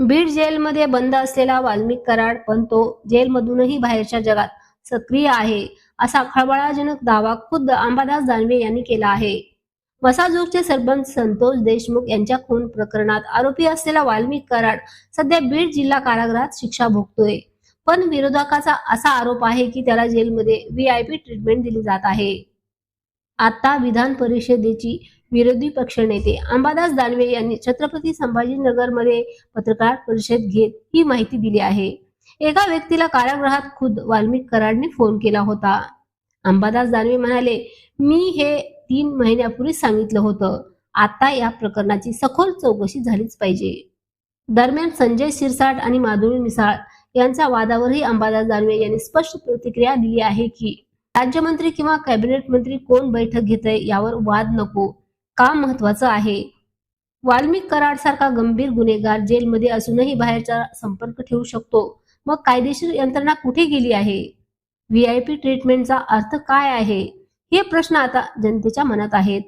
बीड जेलमध्ये बंद असलेला वाल्मिक कराड पण तो जेलमधूनही बाहेरच्या जगात सक्रिय आहे असा खळबळाजनक दावा खुद्द अंबादास दानवे यांनी केला आहे. मसाजोगचे सरपंच संतोष देशमुख यांच्या खून प्रकरणात आरोपी असलेला वाल्मिक कराड सध्या बीड जिल्हा कारागृहात शिक्षा भोगतोय. पण विरोधकाचा असा आरोप आहे की त्याला जेलमध्ये व्हीआयपी ट्रीटमेंट दिली जात आहे. आता विधान परिषदेची विरोधी पक्षनेते अंबादास दानवे यांनी छत्रपती संभाजीनगरमध्ये पत्रकार परिषद घेत ही माहिती दिली आहे. एका व्यक्तीला कारागृहात खुद वाल्मिक कराडने फोन केला होता. अंबादास दानवे म्हणाले मी हे तीन महिन्यापूर्वी सांगितलं होतं. आता या प्रकरणाची सखोल चौकशी झालीच पाहिजे. दरम्यान संजय शिरसाट आणि माधुरी मिसाळ यांच्या वादावरही अंबादास दानवे यांनी स्पष्ट प्रतिक्रिया दिली आहे की राज्यमंत्री किंवा कॅबिनेट मंत्री कोण बैठक घेतय यावर वाद नको. काम महत्वाचं आहे? वाल्मिक कराड सारखा गंभीर गुन्हेगार जेलमध्ये असूनही बाहेरचा संपर्क ठेवू शकतो. मग कायदेशीर यंत्रणा कुठे गेली आहे? व्हीआयपी ट्रीटमेंटचा अर्थ काय आहे? हे प्रश्न आता जनतेच्या मनात आहेत.